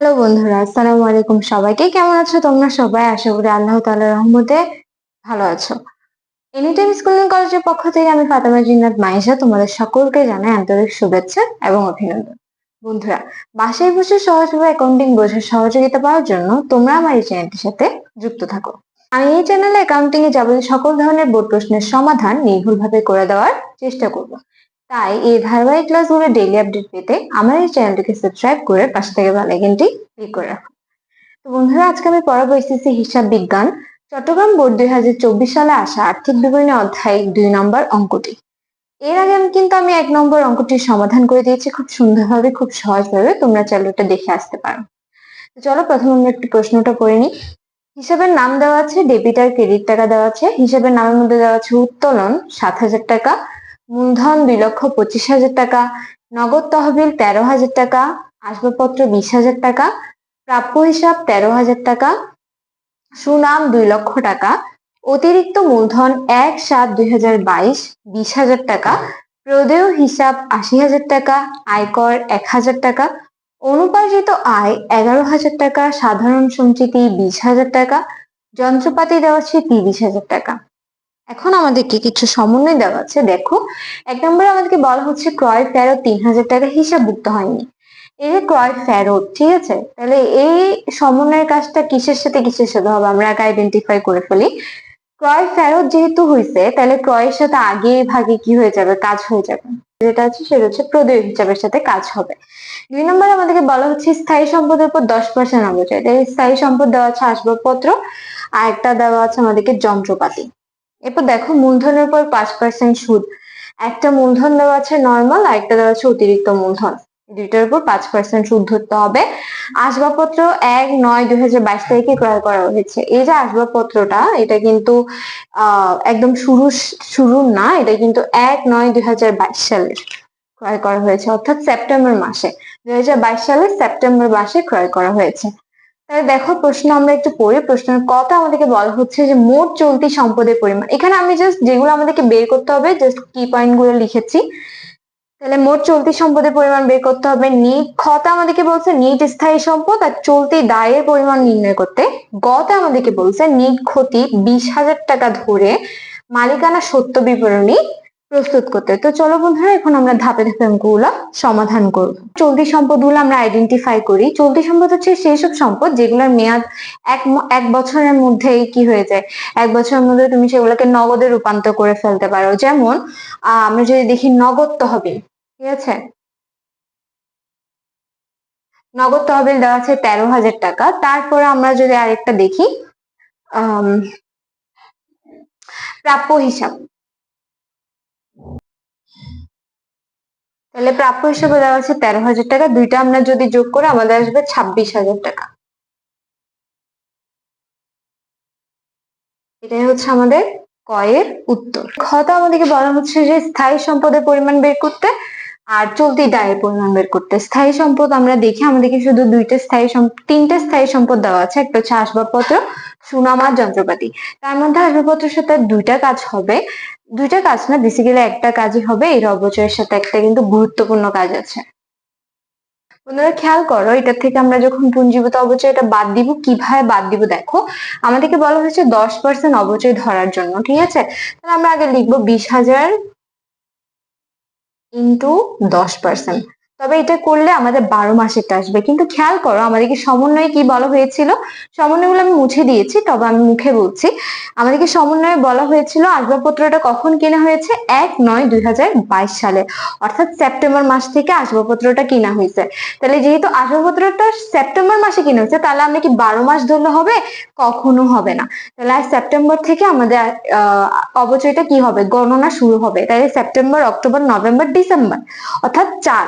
Hello বন্ধুরা, আসসালামু আলাইকুম সবাইকে। কেমন আছো তোমরা সবাই? আশা করি আল্লাহ তাআলার রহমতে ভালো আছো। এনিটাইম স্কুল অ্যান্ড কলেজের পক্ষ থেকে আমি ফাতেমা জিন্নাত মাইশা তোমাদের সকলকে জানাই আন্তরিক শুভেচ্ছা এবং অভিনন্দন। বন্ধুরা, বাসায় বসে সহজভাবে অ্যাকাউন্টিং বোঝার সহযোগিতা পাওয়ার জন্য তোমরা আমার এই চ্যানেলটির সাথে যুক্ত থাকো। আমি এই চ্যানেলে অ্যাকাউন্টিং এ যাবতীয় সকল ধরনের বোর্ড প্রশ্নের সমাধান নির্ভুলভাবে করে দেওয়ার চেষ্টা করব। তাই এই ধারাবাহিক ক্লাসগুলো ডেইলি আপডেট পেতে আমার এই চ্যানেলটিকে সাবস্ক্রাইব করে পাশে থেকে বেল আইকনটি ক্লিক করে রাখুন তো বন্ধুরা, আজকে আমি পড়াবো এসএসসি হিসাব বিজ্ঞান। চট্টগ্রাম বোর্ড দুই হাজার চব্বিশ সালে আসা আর্থিক বিবরণী অধ্যায় দুই নম্বর অঙ্কটি। এর আগে আমি কিন্তু আমি এক নম্বর অঙ্কটির সমাধান করে দিয়েছি। খুব সুন্দরভাবে, খুব সহজভাবে তোমরা চ্যানেলটা দেখে আসতে পারো। চলো, প্রথমে আমরা একটু প্রশ্নটা করে নিই। হিসাবের নাম দেওয়া আছে ডেবিট আর ক্রেডিট টাকা দেওয়া আছে। হিসাবের নামের মধ্যে দেওয়া আছে উত্তোলন, সাত হাজার টাকা। মূলধন দুই লক্ষ পঁচিশ হাজার টাকা, নগদ তহবিল তেরো হাজার টাকা, আসবাবপত্র বিশ হাজার টাকা, প্রাপ্য হিসাব তেরো হাজার টাকা, সুনাম দুই লক্ষ টাকা, অতিরিক্ত মূলধন এক সাত দুই হাজার বাইশ বিশ হাজার টাকা, প্রদেয় হিসাব আশি হাজার টাকা, আয়কর এক হাজার টাকা, অনুপার্জিত আয় এগারো হাজার টাকা, সাধারণ সঞ্চিতি বিশ হাজার টাকা, যন্ত্রপাতি দেওয়া আছে তিরিশ হাজার টাকা। এখন আমাদেরকে কিছু সমন্বয় দেওয়া আছে। দেখো, এক নম্বরে আমাদেরকে বলা হচ্ছে ক্রয় ফেরত তিন হাজার টাকা হিসাব হিসাবভুক্ত হয়নি। এই যে ক্রয় ফেরত, ঠিক আছে? তাহলে এই সমন্বয়ের কাজটা কিসের সাথে কিসের সাথে হবে? আমরা আগে আইডেন্টিফাই করে ফেলি। ক্রয় ফেরত যেহেতু হয়েছে তাহলে ক্রয়ের সাথে আগে ভাগে কি হয়ে যাবে? কাজ হয়ে যাবে। যেটা আছে সেটা হচ্ছে প্রদেয় হিসাবের সাথে কাজ হবে। দুই নম্বরে আমাদেরকে বলা হচ্ছে স্থায়ী সম্পদের উপর দশ পার্সেন্ট অবচয় তাই স্থায়ী সম্পদ দেওয়া আছে আসবাবপত্র, আর একটা দেওয়া আছে আমাদেরকে যন্ত্রপাতি। এরপর দেখো, মূলধনের উপর পাঁচ পার্সেন্ট সুদ। একটা মূলধন দেওয়া আছে নর্মাল আর একটা দেওয়া আছে অতিরিক্ত মূলধন। দুইটার উপর পাঁচ পার্সেন্ট সুদ ধরতে হবে। আসবাবপত্র এক নয় দুই হাজার বাইশ তারিখে ক্রয় করা হয়েছে। এই যে আসবাবপত্রটা, এটা কিন্তু একদম শুরু শুরু না, এটা কিন্তু এক নয় দুই হাজার বাইশ সালের ক্রয় করা হয়েছে। অর্থাৎ সেপ্টেম্বর মাসে। দুই হাজার বাইশ সালের সেপ্টেম্বর মাসে ক্রয় করা হয়েছে। তাহলে দেখো প্রশ্ন আমরা একটু পড়ি। প্রশ্নের কথা আমাদেরকে বলা হচ্ছে যে মোট চলতি সম্পদের পরিমাণ। এখানে আমি জাস্ট যেগুলো আমাদেরকে বের করতে হবে জাস্ট কি পয়েন্টগুলো লিখেছি। তাহলে মোট চলতি সম্পদের পরিমাণ বের করতে হবে। নিট খতা আমাদেরকে বলছে? নিট স্থায়ী সম্পদ আর চলতি দায়ের পরিমাণ নির্ণয় করতে। গতে আমাদেরকে বলছে নিট ক্ষতি বিশ হাজার টাকা ধরে মালিকানা সত্য বিবরণী প্রস্তুত করতে। তো চলো বন্ধুরা, এখন আমরা ধাপে ধাপে অঙ্কগুলো সমাধান করব। চলতি সম্পদগুলো আমরা আইডেন্টিফাই করি। চলতি সম্পদ হচ্ছে সেই সব সম্পদ যেগুলোর মেয়াদ এক এক বছরের মধ্যেই কি হয়ে যায়? এক বছরের মধ্যে তুমি সেগুলোকে নগদে রূপান্তর করে ফেলতে পারো। যেমন আহ আমরা যদি দেখি নগদ তহবিল, ঠিক আছে? নগদ তহবিল দেওয়া আছে তেরো হাজার টাকা। তারপরে আমরা যদি আরেকটা দেখি প্রাপ্য হিসাব। তাহলে প্রাপ্য হিসেবে দেওয়া আছে তেরো হাজার টাকা। দুইটা আমরা যদি যোগ করে আমাদের আসবে ছাব্বিশ হাজার টাকা। এটাই হচ্ছে আমাদের কয়ের উত্তর। খতা আমাদেরকে বলা হচ্ছে যে স্থায়ী সম্পদের পরিমাণ বের করতে আর চলতি দায়ের পরিমাণ বের করতে। স্থায়ী সম্পদ আমরা দেখি আমাদেরকে শুধু দুইটা স্থায়ী তিনটা স্থায়ী সম্পদ দেওয়া আছে, একটা হচ্ছে আসবাবপত্র, সুনাম আর যন্ত্রপাতি। তার মধ্যে আসবাবপত্রের সাথে দুইটা কাজ হবে। দুইটা কাজ না বেসিক্যালি একটা কাজই হবে এর অবচয়ের সাথে একটা কিন্তু গুরুত্বপূর্ণ কাজ আছে। বন্ধুরা, খেয়াল করো এটা থেকে আমরা যখন পুঞ্জীভূত অবচয় এটা বাদ দিব, কীভাবে বাদ দিব দেখো? আমাদেরকে বলা হয়েছে দশ পার্সেন্ট অবচয় ধরার জন্য, ঠিক আছে? তাহলে আমরা আগে লিখব বিশ হাজার ইন্টু দশ পার্সেন্ট তবে এটা করলে আমাদের বারো মাসেরটা আসবে। কিন্তু খেয়াল করো, আমাদেরকে সমন্বয়ে কি বলা হয়েছিল? সমন্বয়গুলো আমি মুছে দিয়েছি, তবে আমি মুখে বলছি। আমাদেরকে সমন্বয়ে বলা হয়েছিল আসবাবপত্রটা কখন কেনা হয়েছে? এক নয় দুই সালে। অর্থাৎ সেপ্টেম্বর মাস থেকে আসবাবপত্রটা কেনা হয়েছে। তাহলে যেহেতু আসবাবপত্রটা সেপ্টেম্বর মাসে কেনা হয়েছে, তাহলে আমরা কি বারো মাস ধরলে হবে? কখনো হবে না। তাহলে সেপ্টেম্বর থেকে আমাদের অবচয়টা কি হবে? গণনা শুরু হবে। তাহলে সেপ্টেম্বর, অক্টোবর, নভেম্বর, ডিসেম্বর। অর্থাৎ চার।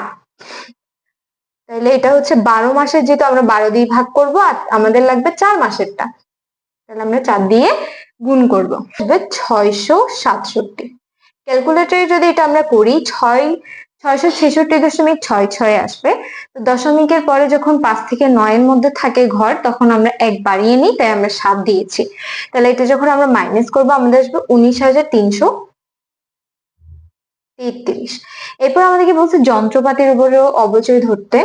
তাহলে এটা হচ্ছে বারো মাসের যেহেতু আমরা বারো দিয়ে ভাগ করব, আর আমাদের লাগবে চার মাসেরটা। তাহলে আমরা চার দিয়ে গুণ করব। ছয়শো সাতষট্টি। ক্যালকুলেটরে যদি এটা আমরা করি, ছয়, ছয়শো ছেষট্টি দশমিক ছয় ছয় আসবে। তো দশমিকের পরে যখন পাঁচ থেকে নয়ের মধ্যে থাকে ঘর, তখন আমরা এক বাড়িয়ে নিই, তাই আমরা সাত দিয়েছি। তাহলে এটা যখন আমরা মাইনাস করব, আমাদের আসবে উনিশ হাজার তিনশো তেত্রিশ। এরপর আমাদেরকে বলছে যন্ত্রপাতির উপরেও অবচয় ধরতে।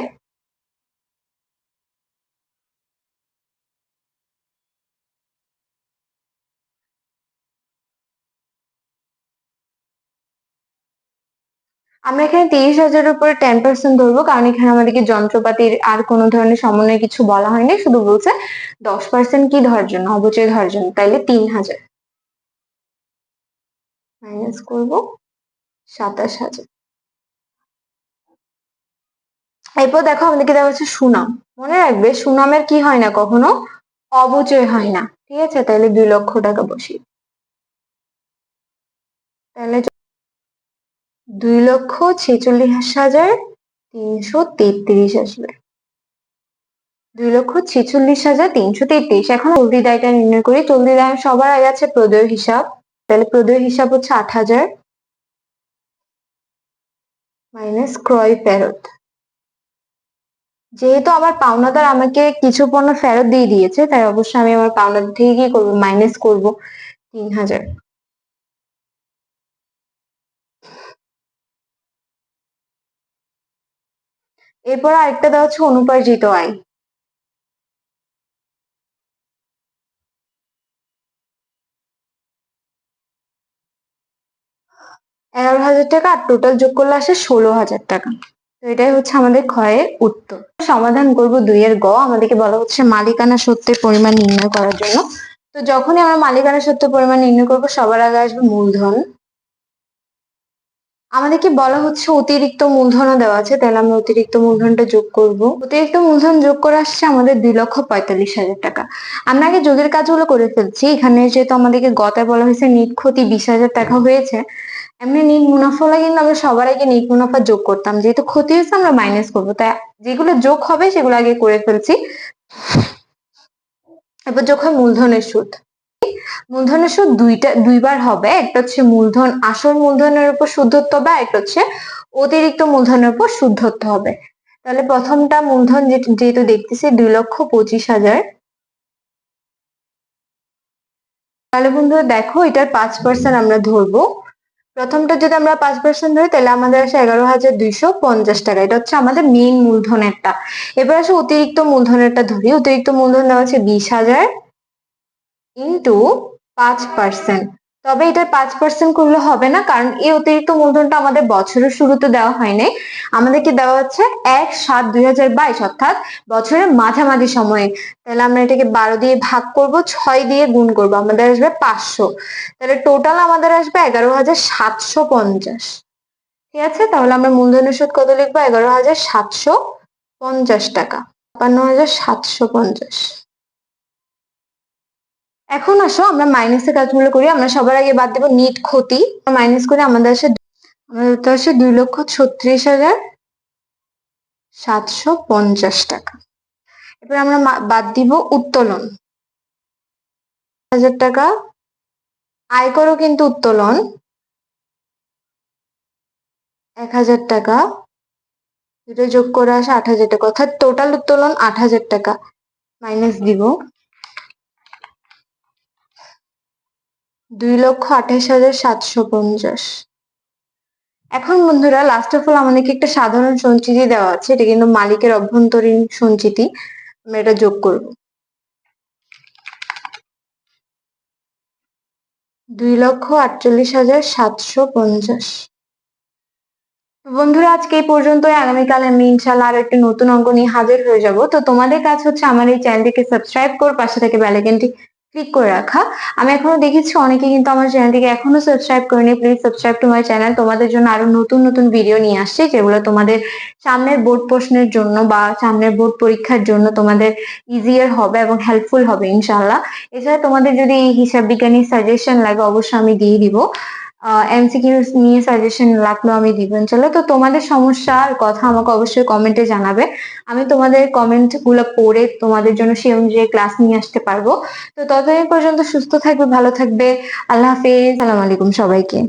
আমরা এখানে তিরিশ হাজারের উপরে টেন পার্সেন্ট ধরবো, কারণ এখানে আমাদেরকে যন্ত্রপাতির আর কোনো ধরনের সমন্বয় কিছু বলা হয়নি, শুধু বলছে দশ পার্সেন্ট কি ধরার জন্য অবচয় ধরার জন্য, তাইলে তিন হাজার। মাইনাস করব। সাতাশ হাজার। এরপর দেখো আমাদেরকে দেওয়া হচ্ছে সুনাম। মনে রাখবে, সুনামের কি হয় না কখনো? অবচয় হয় না। ঠিক আছে? তাহলে দুই লক্ষ টাকা বসি তাহলে দুই লক্ষ ছেচল্লিশ হাজার তিনশো তেত্রিশ আসবে। দুই লক্ষ ছেচল্লিশ হাজার তিনশো তেত্রিশ। এখন চলতি দায়টা নির্ণয় করি। চলতি দায় সবার আগে আছে প্রদেয় হিসাব। তাহলে প্রদেয় হিসাব হচ্ছে আট হাজার। মাইনাস ক্রয় ফেরত। যেহেতু আমার পাওনাদার আমাকে কিছু পণ্য ফেরত দিয়ে দিয়েছে, তাই অবশ্যই আমি আমার পাওনাদার থেকে কি করব? মাইনাস করব তিন হাজার। এরপর আরেকটা দেওয়া হচ্ছে অনুপার্জিত আয় এগারো হাজার টাকা আর টোটাল যোগ করলে আসে ষোলো হাজার টাকা। তো এটাই হচ্ছে আমাদের ক্ষয়ের উত্তর। সমাধান করব দুইয়ের গ, আমাদেরকে বলা হচ্ছে মালিকানা সত্যের পরিমাণ নির্ণয় করার জন্য। তো যখনই আমরা মালিকানা সত্যের পরিমাণ নির্ণয় করব, সবার আগে আসবে মূলধন। আমাদেরকে বলা হচ্ছে অতিরিক্ত মূলধনও দেওয়া আছে, তাহলে আমরা অতিরিক্ত মূলধনটা যোগ করব। অতিরিক্ত মূলধন যোগ করে আসছে আমাদের দুই লক্ষ পঁয়তাল্লিশ হাজার টাকা। আমরা আগে যোগের কাজগুলো করে ফেলছি, এখানে যেহেতু আমাদেরকে গতায় বলা হয়েছে, নিট ক্ষতি বিশ হাজার টাকা হয়েছে। এমনি নিট মুনাফা কিন্তু আমরা সবার আগে নিট মুনাফা যোগ করতাম। যেহেতু ক্ষতি হয়েছে, আমরা মাইনাস করব। তাই যেগুলো যোগ হবে, সেগুলো আগে করে ফেলছি। এবার যোগ হয় মূলধনের সুদ। মূলধনের সুদ দুইটা, দুইবার হবে। একটা হচ্ছে মূলধন, আসল মূলধনের উপর শুদ্ধত্ব হবে একটা হচ্ছে অতিরিক্ত মূলধনের উপর শুদ্ধত্ব হবে। তাহলে প্রথমটা মূলধন যেহেতু দেখতেছি দুই লক্ষ পঁচিশ হাজার। তাহলে বন্ধুরা দেখো, এটার পাঁচ পার্সেন্ট আমরা ধরবো। প্রথমটা যদি আমরা পাঁচ পার্সেন্ট ধরি, তাহলে আমাদের আসে এগারো হাজার দুইশো পঞ্চাশ টাকা। এটা হচ্ছে আমাদের মেইন মূলধনেরটা। এবার আসে অতিরিক্ত মূলধনেরটা ধরি। অতিরিক্ত মূলধন দেওয়া আছে বিশ হাজার ইন্টু পাঁচ পার্সেন্ট তবে এটা পাঁচ পার্সেন্ট করলে হবে না, কারণ এই অতিরিক্ত মূলধনটা আমাদের বছরের শুরুতে দেওয়া হয়নি। আমাদেরকে দেওয়া হচ্ছে এক সাত দুই হাজার বাইশ, অর্থাৎ বছরের মাঝামাঝি সময়ে। তাহলে আমরা এটাকে বারো দিয়ে ভাগ করব, ছয় দিয়ে গুণ করব, আমাদের আসবে পাঁচশো। তাহলে টোটাল আমাদের আসবে এগারো হাজার সাতশো পঞ্চাশ। ঠিক আছে? তাহলে আমরা মূলধনের সুদ কত লিখব? এগারো হাজার সাতশো পঞ্চাশ টাকা। ছাপ্পান্ন হাজার সাতশো পঞ্চাশ। এখন আসো, আমরা মাইনাসের কাজগুলো করি, আমরা সবার আগে বাদ দেবো নিট ক্ষতি। মাইনাস করে আমাদের আসে আমাদের আসে দুই লক্ষ ছত্রিশ হাজার সাতশো পঞ্চাশ টাকা। এবার আমরা বাদ দিব উত্তোলন। হাজার টাকা। আয়করও কিন্তু উত্তোলন। এক হাজার টাকা। দুটো যোগ করে আসে আট হাজার টাকা। অর্থাৎ টোটাল উত্তোলন আট হাজার টাকা। মাইনাস দিব। দুই লক্ষ আঠাশ হাজার সাতশো পঞ্চাশ। এখন বন্ধুরা লাস্ট অফ অল আমাদেরকে একটা সাধারণ সঞ্চিতি দেওয়া আছে। এটা কিন্তু মালিকের অভ্যন্তরীণ সঞ্চিতি। আমরা এটা যোগ করব। দুই লক্ষ আটচল্লিশ হাজার সাতশো পঞ্চাশ। বন্ধুরা, আজকে এই পর্যন্তই। আগামীকাল আমি ইনশাল্লাহ আর একটা নতুন অঙ্ক নিয়ে হাজির হয়ে যাব। তো তোমাদের কাজ হচ্ছে আমার এই চ্যানেলটিকে সাবস্ক্রাইব কর, পাশে থেকে বেলাইকনটি ক্লিক করে রাখা। আমি এখনও দেখেছি অনেকে কিন্তু আমার চ্যানেলটিকে এখনও সাবস্ক্রাইব করেনি। Please subscribe to my channel তোমাদের জন্য আরও নতুন নতুন ভিডিও নিয়ে আসছে, যেগুলো তোমাদের সামনের বোর্ড প্রশ্নের জন্য বা সামনের বোর্ড পরীক্ষার জন্য তোমাদের ইজিয়ার হবে এবং হেল্পফুল হবে ইনশাল্লাহ এছাড়া তোমাদের যদি হিসাব বিজ্ঞানী সাজেশন লাগে, অবশ্যই আমি দিয়ে দিব। এমসিকিউ নিয়ে সাজেশন লাগল আমি দিব চলো তো তোমাদের সমস্যার কথা আমাকে অবশ্যই কমেন্টে জানাবে। আমি তোমাদের কমেন্টগুলো পড়ে তোমাদের জন্য সেই অনুযায়ী ক্লাস নিয়ে আসতে পারব। তো ততদিন পর্যন্ত সুস্থ থাকবে, ভালো থাকবে। আল্লাহ হাফিজ। সালাম আলাইকুম সবাইকে।